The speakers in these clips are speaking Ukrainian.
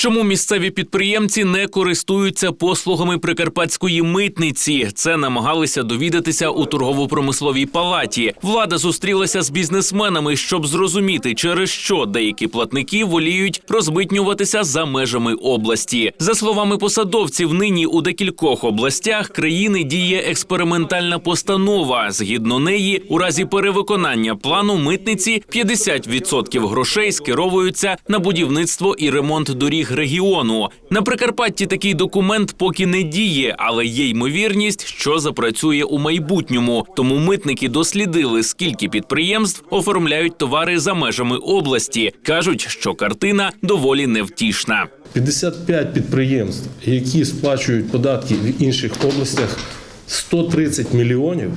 Чому місцеві підприємці не користуються послугами прикарпатської митниці? Це намагалися довідатися у торгово-промисловій палаті. Влада зустрілася з бізнесменами, щоб зрозуміти, через що деякі платники воліють розмитнюватися за межами області. За словами посадовців, нині у декількох областях країни діє експериментальна постанова. Згідно неї, у разі перевиконання плану митниці 50% грошей скеровуються на будівництво і ремонт доріг регіону. На Прикарпатті такий документ поки не діє, але є ймовірність, що запрацює у майбутньому. Тому митники дослідили, скільки підприємств оформляють товари за межами області. кажуть, що картина доволі невтішна. 55 підприємств, які сплачують податки в інших областях, 130 мільйонів.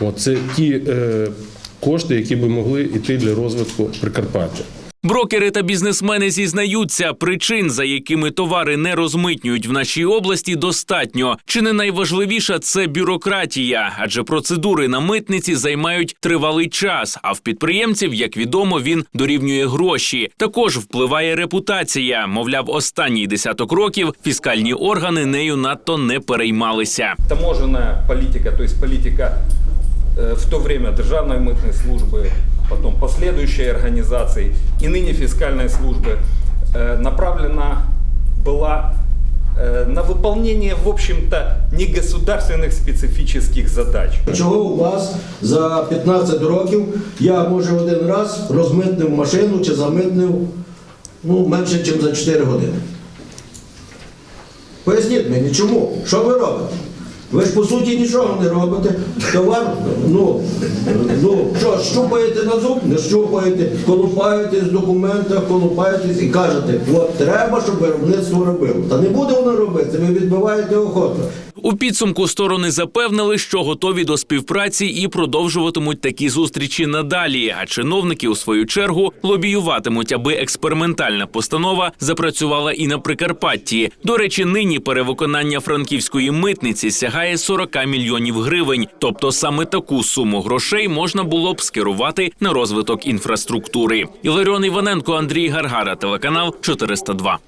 От це ті е, кошти, які би могли йти для розвитку Прикарпаття. Брокери та бізнесмени зізнаються, причин, за якими товари не розмитнюють в нашій області, достатньо. Чи не найважливіша це бюрократія, адже процедури на митниці займають тривалий час. А в підприємців, як відомо, він дорівнює гроші. Також впливає репутація. Мовляв, останній десяток років фіскальні органи нею надто не переймалися. таможенная политика, то есть политика э, в то время Державной мытной службы, потом последующей организации и ныне фискальной службы э, направлена была э, на выполнение, в общем-то, негосударственных специфических задач. Чого у вас за 15 років я може один раз розмитнив машину чи замитнив ну, менше, ніж за 4 години? Поясніть мені, чому? Що ви робите? Ви ж по суті нічого не робите. Товар, ну, ну що, щупаєте на зуб, не щупаєте, колупаєтесь в документах, колупаєтесь і кажете, от треба, щоб виробництво робило. Та не буде воно робити, ви відбиваєте охоту. У підсумку сторони запевнили, що готові до співпраці і продовжуватимуть такі зустрічі надалі. А чиновники, у свою чергу, лобіюватимуть, аби експериментальна постанова запрацювала і на Прикарпатті. До речі, нині перевиконання франківської митниці сягає 40 мільйонів гривень. Тобто саме таку суму грошей можна було б скерувати на розвиток інфраструктури. Іларіон Іваненко, Андрій Гаргара, телеканал 402.